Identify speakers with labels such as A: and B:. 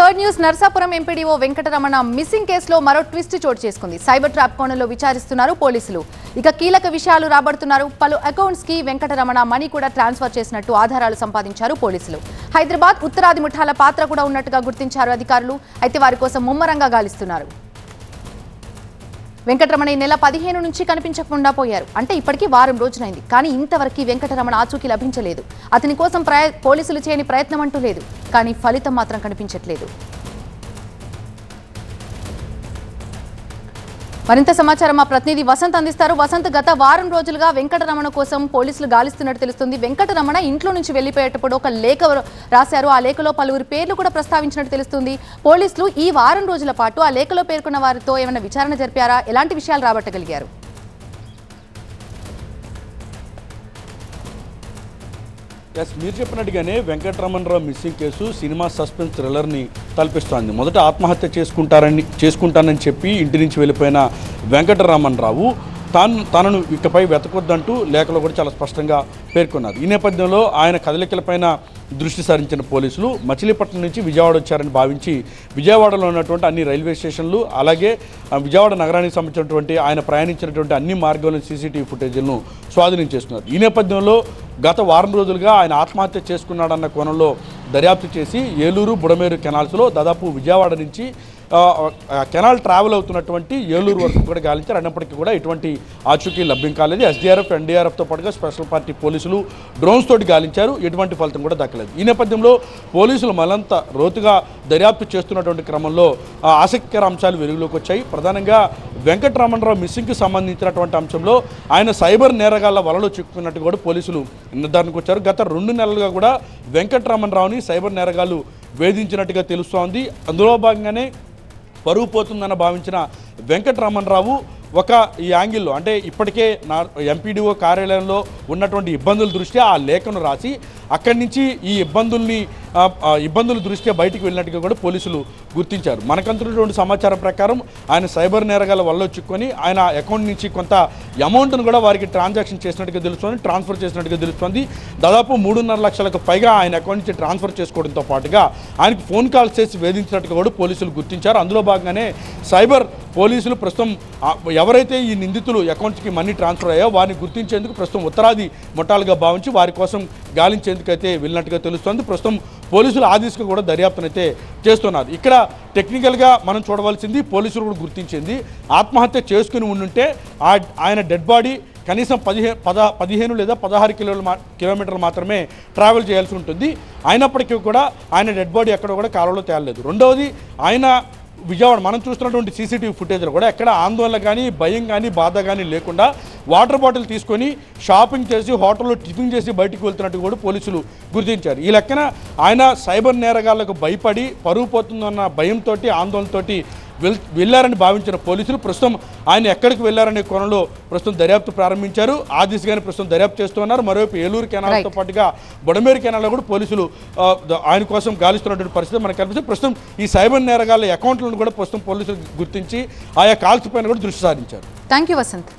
A: Third news Narsapuram MPDO Venkataramana missing కేసులో మరో twist చోటు చేసుకుంది. సైబర్ ట్రాప్ కోణంలో విచారిస్తున్నారు పోలీసులు. ఇక కీలక విషయాలు రాబడుతున్నారు. పలు అకౌంట్స్కి వెంకటరమణ మనీ కూడా ట్రాన్స్ఫర్ చేసినట్టు ఆధారాలు సంపాదించారు పోలీసులు. హైదరాబాద్ ఉత్తరాది ముఠాల పాత్ర కూడా ఉన్నట్టుగా గుర్తించారు అధికారులు. అయితే వారి కోసం ముమ్మరంగా గాలిస్తున్నారు. వెంకటరమణ ఈ నెల పదిహేను నుంచి కనిపించకుండా పోయారు. అంటే ఇప్పటికీ వారం రోజులైంది. కానీ ఇంతవరకు వెంకటరమణ ఆచూకీ లభించలేదు. అతని కోసం ప్రయ పోలీసులు చేయని ప్రయత్నం అంటూ లేదు. కానీ ఫలితం మాత్రం కనిపించట్లేదు. మరింత సమాచారం మా ప్రతినిధి వసంత్ అందిస్తారు. వసంత్ గత వారం రోజులుగా వెంకటరమణ కోసం పోలీసులు గాలిస్తున్నట్టు తెలుస్తుంది. వెంకటరమణ ఇంట్లో నుంచి వెళ్ళిపోయేటప్పుడు ఒక లేఖ రాశారు. ఆ లేఖలో పలువురి పేర్లు కూడా ప్రస్తావించినట్టు తెలుస్తుంది. పోలీసులు ఈ వారం రోజుల పాటు ఆ లేఖలో పేర్కొన్న వారితో ఏమైనా విచారణ జరిపారా? ఎలాంటి విషయాలు రాబట్టగలిగారు?
B: ఎస్ మీరు చెప్పినట్టుగానే Venkataramana Rao missing case cinema suspense థ్రిల్లర్ని తలపిస్తోంది. మొదట ఆత్మహత్య చేసుకుంటారని చేసుకుంటానని చెప్పి ఇంటి నుంచి వెళ్ళిపోయిన వెంకటరమణరావు తాను తనను ఇకపై వెతకొద్దంటూ లేఖలో కూడా చాలా స్పష్టంగా పేర్కొన్నారు. ఈ నేపథ్యంలో ఆయన కదలికలపైన దృష్టి సారించిన పోలీసులు మచిలీపట్నం నుంచి విజయవాడ వచ్చారని భావించి విజయవాడలో ఉన్నటువంటి అన్ని రైల్వే స్టేషన్లు అలాగే ఆ విజయవాడ నగరానికి సంబంధించినటువంటి ఆయన ప్రయాణించినటువంటి అన్ని మార్గాల సీసీటీవీ ఫుటేజీలను స్వాధీనం చేస్తున్నారు ఈ నేపథ్యంలో గత వారం రోజులుగా ఆయన ఆత్మహత్య చేసుకున్నాడన్న కోణంలో దర్యాప్తు చేసి ఏలూరు బుడమేరు కెనాల్స్లో దాదాపు విజయవాడ నుంచి కెనాల్ ట్రావెల్ అవుతున్నటువంటి ఏలూరు వరకు కూడా గాలించారు. అయినప్పటికీ కూడా ఎటువంటి ఆచూకీ లభ్యం కాలేదు. ఎస్డీఆర్ఎఫ్ ఎన్డీఆర్ఎఫ్తో పాటుగా స్పెషల్ పార్టీ పోలీసులు డ్రోన్స్ తోటి గాలించారు. ఎటువంటి ఫలితం కూడా దక్కలేదు. ఈ నేపథ్యంలో పోలీసులు మలంత రోతుగా దర్యాప్తు చేస్తున్నటువంటి క్రమంలో ఆసక్తికర అంశాలు వెలుగులోకి వచ్చాయి. ప్రధానంగా వెంకటరమణరావు మిస్సింగ్కి సంబంధించినటువంటి అంశంలో ఆయన సైబర్ నేరగాళ్ళ వలలో చిక్కుకున్నట్టు కూడా పోలీసులు నిర్ధారణకు వచ్చారు. గత రెండు నెలలుగా కూడా వెంకటరమణరావుని సైబర్ నేరగాళ్ళు వేధించినట్టుగా తెలుస్తోంది. అందులో భాగంగానే పరువు పోతుందని భావించిన వెంకటరమణరావు ఒక ఈ యాంగిల్లో అంటే ఇప్పటికే నా ఎంపీడీఓ కార్యాలయంలో ఉన్నటువంటి ఇబ్బందుల దృష్ట్యా ఆ లేఖను రాసి అక్కడి నుంచి ఈ ఇబ్బందుల్ని ఇబ్బందులు ఇబ్బందుల దృష్ట్యా బయటికి వెళ్ళినట్టుగా కూడా పోలీసులు గుర్తించారు. మనకంతున్నటువంటి సమాచారం ప్రకారం ఆయన సైబర్ నేరగాల వల్ల చిక్కుకొని ఆయన అకౌంట్ నుంచి కొంత అమౌంట్ను కూడా వారికి ట్రాన్సాక్షన్ చేసినట్టుగా తెలుస్తుంది ట్రాన్స్ఫర్ చేసినట్టుగా తెలుస్తుంది. దాదాపు మూడున్నర లక్షలకు పైగా ఆయన అకౌంట్ నుంచి ట్రాన్స్ఫర్ చేసుకోవడంతో పాటుగా ఆయనకు ఫోన్ కాల్స్ చేసి వేధించినట్టుగా కూడా పోలీసులు గుర్తించారు. అందులో భాగంగానే సైబర్ పోలీసులు ప్రస్తుతం ఎవరైతే ఈ నిందితులు అకౌంట్స్కి మనీ ట్రాన్స్ఫర్ అయ్యో వారిని గుర్తించేందుకు ప్రస్తుతం ఉత్తరాది ముఠాలుగా భావించి వారి కోసం గాలించేందుకైతే వెళ్ళినట్టుగా తెలుస్తోంది. ప్రస్తుతం పోలీసులు ఆ దిశగా కూడా దర్యాప్తునైతే చేస్తున్నారు. ఇక్కడ టెక్నికల్గా మనం చూడవలసింది పోలీసులు కూడా గుర్తించింది. ఆత్మహత్య చేసుకుని ఉండుంటే ఆ ఆయన డెడ్ బాడీ కనీసం పదిహే పద పదిహేను లేదా పదహారు కిలోలు కిలోమీటర్లు మాత్రమే ట్రావెల్ చేయాల్సి ఉంటుంది. అయినప్పటికీ కూడా ఆయన డెడ్ బాడీ ఎక్కడ కూడా కాలంలో తేలలేదు. రెండవది ఆయన విజయవాడ మనం చూస్తున్నటువంటి సీసీటీవీ ఫుటేజ్లో కూడా ఎక్కడ ఆందోళన కానీ భయం కానీ బాధ కానీ లేకుండా వాటర్ బాటిల్ తీసుకొని షాపింగ్ చేసి హోటల్లో టిఫిన్ చేసి బయటికి వెళ్తున్నట్టు కూడా పోలీసులు గుర్తించారు. ఈ లెక్కన ఆయన సైబర్ నేరగాళ్ళకు భయపడి పరుగు పోతుందన్న భయంతో ఆందోళనతోటి వెల్ వెళ్ళారని భావించిన పోలీసులు ప్రస్తుతం ఆయన ఎక్కడికి వెళ్ళారనే కోణంలో ప్రస్తుతం దర్యాప్తు ప్రారంభించారు. ఆ దిశగానే ప్రస్తుతం దర్యాప్తు చేస్తున్నారు మరోవైపు ఏలూరు కెనాల్తో పాటుగా బొడమేరు కెనాల్లో కూడా పోలీసులు ఆయన కోసం గాలిస్తున్నటువంటి పరిస్థితి మనకు కనిపిస్తుంది. ప్రస్తుతం ఈ సైబర్ నేరగాళ్ళ అకౌంట్లను కూడా ప్రస్తుతం పోలీసులు గుర్తించి ఆయా కాల్స్ పైన కూడా దృష్టి సారించారు.
A: Thank you Vasant